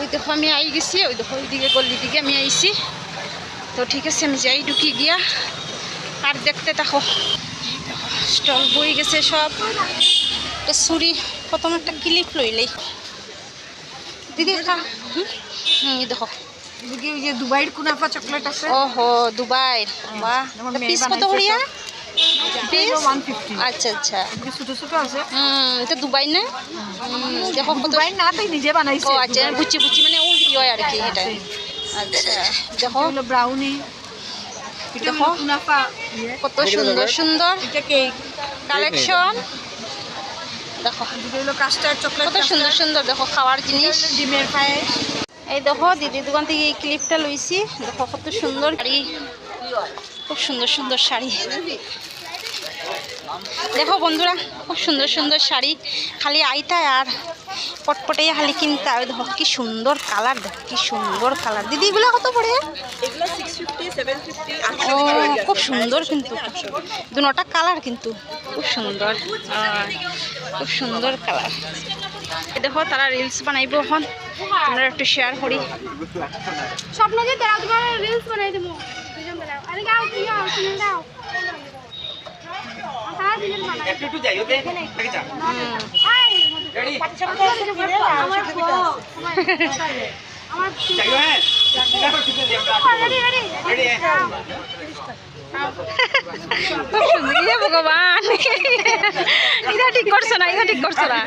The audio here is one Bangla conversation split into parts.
ওই দেখো আমি আই গেছি ওই দেখো ওইদিকে গল্লি দিকে আমি আইছি। তো ঠিক আছে আমি যাই ঢুকি গিয়া। আর দেখতে থাকো। স্টল বই গেছে সব। একটা ছুরি প্রথম একটা ক্লিপ লইলেই দিদি হুম? দেখো। এদিকে ওই যে দুবাইয়ের কুনাফা চকলেট আছে। ওহো দুবাই। বাহ পিস কত করিয়া আচ্ছা আচ্ছা। ছোট ছোট আছে। হুম এটা দুবাই না? দেখো দুবাই না তাই নিজে বানাইছে। ও আচ্ছা বুচি বুচি মানে ও আর কি এটা। আচ্ছা। দেখো। হলো ব্রাউনি দেখো। কত সুন্দর সুন্দর। এটা কেক কালেকশন দেখো। কত সুন্দর সুন্দর দেখো খাওয়ার জিনিস। ডিমের পায়েস এই দেখো দিদির দোকান থেকে এই ক্লিপটা লইছি। দেখো কত সুন্দর শাড়ি। খুব সুন্দর সুন্দর শাড়ি। দেখো বন্ধুরা খুব সুন্দর সুন্দর শাড়ি খালি আইতায় আর পটপটে খালি কিনতে ওই দেখো কি সুন্দর কালার দেখো কি সুন্দর কালার। দিদি এগুলো কত পড়ে? ও খুব সুন্দর কিন্তু। দুটা কালার কিন্তু খুব সুন্দর। খুব সুন্দর কালার। দেখো তারা রিলস বানাইব এখন। আমরা একটু শেয়ার করি। স্বপ্ন যে তারা তোমার রিলস বানাই দেবো। দুজন আরে গাও গাও একটু একটু যাই ওকে থেকে যা। রেডি আমার আমার যাই হ্যাঁ রেডি রেডি রেডি খুব সুন্দর। ইয়ে ভগবান। এটা ঠিক করছ না এটা ঠিক করছ না।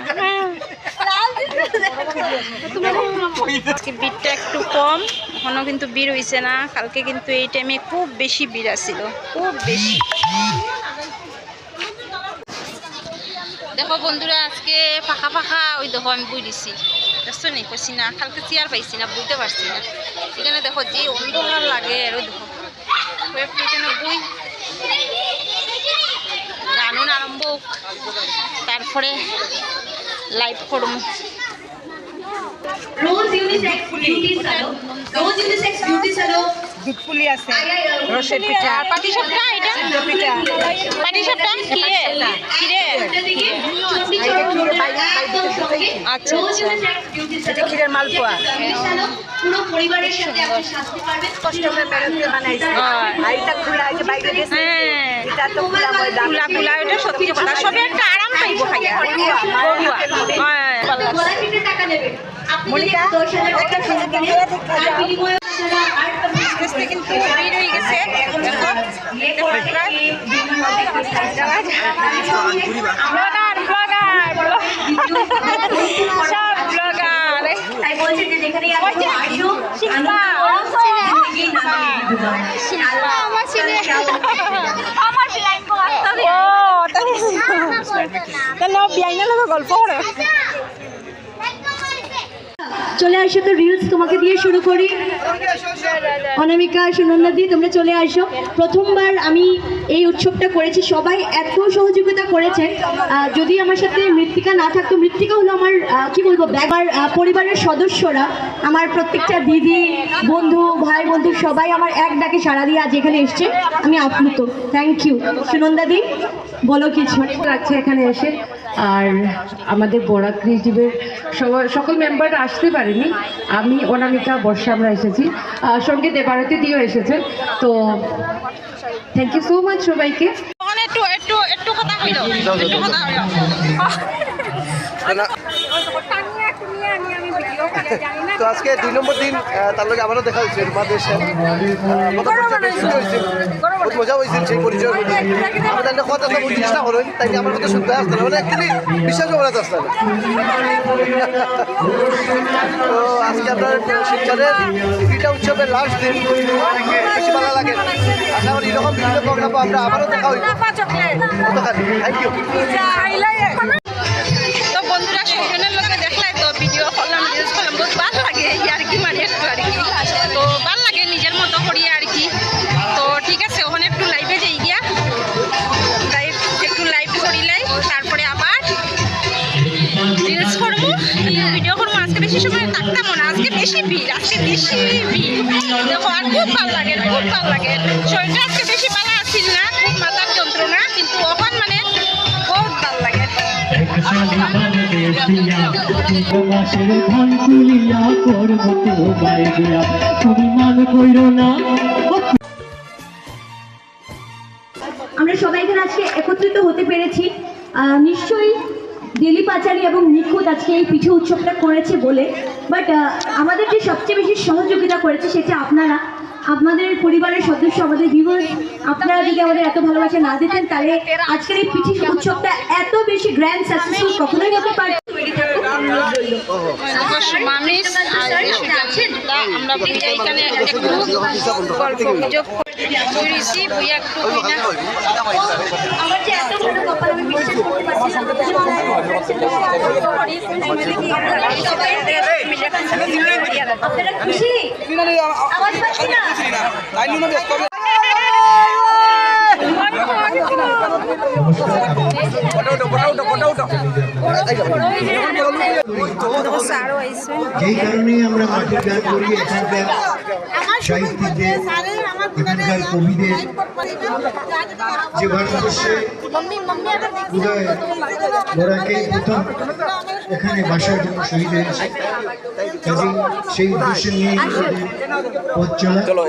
আজকে ভিড়টা একটু কম এখনও কিন্তু ভিড় হইছে না। কালকে কিন্তু এই টাইমে খুব বেশি ভিড় আসছিল খুব বেশি দেখো বন্ধুরা, আজকে ফাঁকা ফাঁকা ওই দেখো আমি বই দিছি। দেখছ নি? কইছি না, কালকে চেয়ার পাইছি না বুঝতে পারছি না। এখানে দেখো যে অন্ধকার লাগে, আর ওই দেখো। এখানে বই। গানুন আরম্ভ তারপরে লাইভ করব। রোজ ইউনিসেক্স বিউটি সালো রোজ ইউনিসেক্স বিউটি সালো দুধপুলি আছে। রসের পিঠা। আর পাটিসাপটা এটা? পিঠা পাটিসাপটা কিরে কিরে আচ্ছা আচ্ছা ক্ষীরের মালপোয়া পুরো পরিবারের সাথে আপনি সাজতে পারবেন কষ্ট করে বেরোতে বানাইছে হ্যাঁ। আইটা খোলা আছে বাইরে গেছে। হ্যাঁ। এটা তো খোলা ময়দা খোলা খোলা এটা সত্যি কথা। সবে একটা আরাম পাইবো খাইয়া। বড়ুয়া হ্যাঁ। মল্লিকা একটা সুযোগ দিয়ে আর বিনিময়ে আর আস্তে কিন্তু ভিড় হয়ে গেছে ব্লগার ব্লগার সব ব্লগার আমার ছেলে আমার ও তাহলে বিয়াইনা লোক গল্প করে চলে আসো তো রিলস তোমাকে দিয়ে শুরু করি। অনামিকা সুনন্দা দি তোমরা চলে আসো। প্রথমবার আমি এই উৎসবটা করেছি। সবাই এত সহযোগিতা করেছে যদি আমার সাথে মৃত্তিকা না থাকতো, মৃত্তিকা হলো আমার কি বলব ব্যাপার পরিবারের সদস্যরা, আমার প্রত্যেকটা দিদি, বন্ধু, ভাই, বন্ধু, সবাই আমার এক ডাকে সাড়া দিয়ে আজ এখানে এসছে। আমি আপ্লুত। থ্যাংক ইউ সুনন্দা দি বলো কিছু। লাগছে এখানে এসে। আর আমাদের বড়া ক্রিয়েটিভের সকল মেম্বাররা আসতে পারেনি আমি অনামিকা বর্ষা আমরা এসেছি। সংগীত সঙ্গে দিয়েও এসেছেন তো থ্যাংক ইউ সো মাচ সবাইকে। একটু একটু একটু কথা হইল। একটু কথা হইল। তো আজকে দুই নম্বর দিন তার লগে আমারও দেখা হয়েছে রুমা দেশের বহুত মজা হয়েছিল সেই পরিচয় করি আমি তাই কথা তো জিনিসটা হলেন তাই আমার কথা শুনতে আসতে না মানে অ্যাকচুয়ালি বিশ্বাস করা না। তো আজকে আপনার শিবচারের ক্রীড়া উৎসবের লাস্ট দিন বেশি ভালো লাগে আশা করি এরকম বিভিন্ন প্রোগ্রাম আমরা আবারও দেখা হইব। থ্যাংক ইউ ভিডিও করব। আজকে বেশি সময় থাকতাম না। আজকে বেশি ভিড়, আজকে বেশি ভিড়। দেখো, আর খুব ভালো লাগে, খুব ভালো লাগে। শরীরটা আজকে বেশি ভালো আসছিল না, খুব মাথার যন্ত্রণা, কিন্তু ওখান মানে বহুত ভালো লাগে। আমরা সবাই এখানে আজকে একত্রিত হতে পেরেছি। নিশ্চয়ই দিলি পাচারি এবং নিখুঁত আজকে এই পিঠে উৎসবটা করেছে বলে। বাট আমাদের যে সবচেয়ে বেশি সহযোগিতা করেছে সেটা আপনারা, আপনাদের পরিবারের সদস্য, আমাদের ভিউয়ার্স আপনারা যদি আমাদের এত ভালোবাসা না দিতেন, তাহলে আজকের এই পিঠে উৎসবটা এত বেশি গ্র্যান্ড সাকসেসফুল কখনোই হতে পারে আমরা আপনারা খুশি আওয়াজ পাচ্ছি না যেই কারণে আমরা মাটির গান করি এখানকার সাহিত্যিকদের এখানকার কবিদের যে ভারতবর্ষে উদয় বরাকে প্রথম এখানে বাসার জন্য শহীদ হয়েছে কাজে সেই উদ্দেশ্য নিয়ে পথ চলা।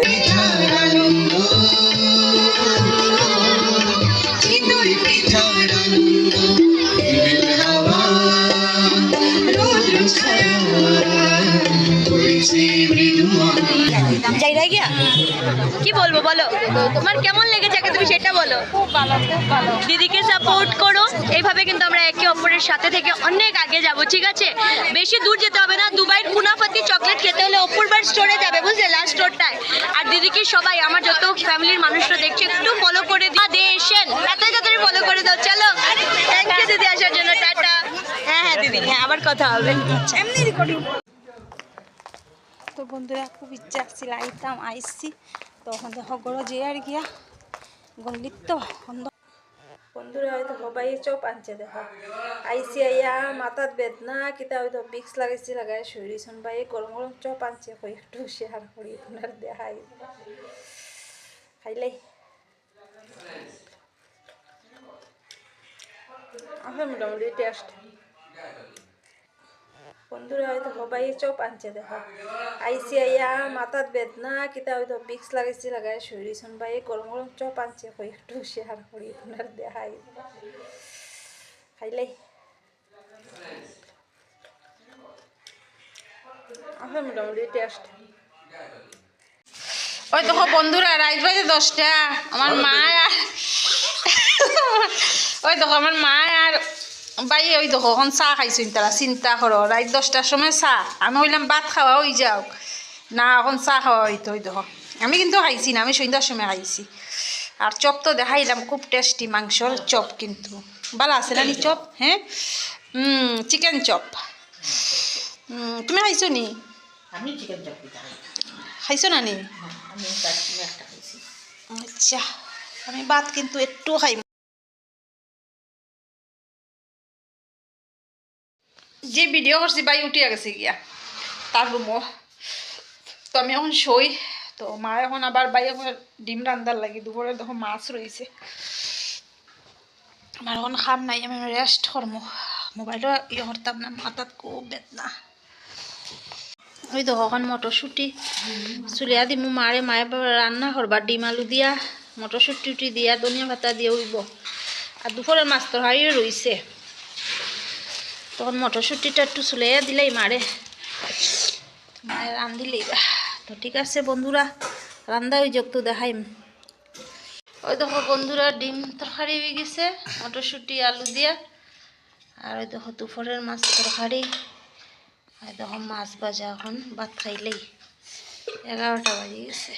যাইরা গিয়া? কি বলব বলো? তোমার কেমন লেগেছে আগে তুমি সেটা বলো। দিদিকে সাপোর্ট করো। এইভাবে কিন্তু আমরা একে অপরের সাথে থেকে অনেক আগে যাব ঠিক আছে? বেশি দূর যেতে হবে না। দুবাইয়ের কুনাফাতি চকলেট খেতে হলে অপূর্বার স্টোরে যাবে বুঝলে? লাস্ট স্টোরটায় আর দিদিকে সবাই আমার যত ফ্যামিলির মানুষরা দেখছে একটু ফলো করে দিও। দেশেন এত তাড়াতাড়ি ফলো করে দাও চলো। থ্যাংক ইউ দিদি আসার জন্য টাটা। হ্যাঁ হ্যাঁ দিদি। হ্যাঁ আবার কথা হবে। এমনি রেকর্ডিং বন্ধুরা, খুব ইচ্ছা আসছিল, আইতাম আইসছি তখন দেখো গড় যে আর গিয়া গলিত তো বন্ধুরা হয়তো সবাই চপ আনছে, দেখো। আইসি আইয়া মাথাত বেদনা, কিতা হয়তো বিক্স লাগাইছি লাগাই শরীর বাই, গরম গরম চপ আনছে একটু শেয়ার করি, আপনার দেখাই। খাইলাই আছে মোটামুটি টেস্ট বন্ধুরা হয়তো সবাই চপ আনছে দেখো। আইসি আইয়া মাথাত বেদনা কিতা হয়তো বিক্স লাগাইছি লাগাই শরীর বাই গরম গরম চপ আনছে কই একটু শেয়ার করি আপনার দেখাই। খাইলাই আছে মোটামুটি টেস্ট ওই দেখো বন্ধুরা রাইত বাজে দশটা। আমার মা আর ওই দেখো আমার মা আর বাই ওই দেখো এখন চাহ খাইছুন তারা চিন্তা করো। রাত দশটার সময় চাহ আমি হইলাম ভাত খাওয়া হয়ে যাও না এখন চাহ খাওয়া হইতো ওই দেখো। আমি কিন্তু খাইছি না আমি সন্ধ্যার সময় খাইছি। আর চপ তো দেখাইলাম খুব টেস্টি মাংসর চপ কিন্তু। ভালো আছে না নি চপ? হ্যাঁ? Chicken chop. তুমি খাইছো নি? খাইছো না নি? খাইছি। আচ্ছা আমি ভাত কিন্তু একটু খাই যে ভিডিও করছি বাই উঠিয়া গেছে গিয়া। তার রুমও। তো আমি এখন শই। তো মা এখন আবার বাই এখন ডিম রান্দার লাগি। দুপুরে দেখো মাছ রয়েছে আমার এখন খাম নাই, আমি রেস্ট করব মোবাইলও ইয়ে করতাম না, মাথাত খুব বেদনা। ওই দেখো এখন মটরশুটি চুলিয়া দিমু। মারে মায়ে রান্না করবা, ডিম আলু দিয়া, মটরশুটি উটি দিয়া, ধনিয়া পাতা দিয়ে উইব। আর দুপুরের মাছ তরকারিও রইছে। তখন মটরশুটিটা একটু চুলাইয়া দিলেই মারে। মায়ে রান্ধিলেই তো ঠিক আছে বন্ধুরা রান্দা ওই যোগ তো দেখাইম। ওই দেখো বন্ধুরা, ডিম তরকারি হয়ে গেছে, মটরশুটি, আলু দিয়া। আর ওই দেখো দুপুরের মাছ তরকারি। আর দেখো মাছ ভাজা এখন, ভাত খাইলেই। এগারোটা বাজে গেছে।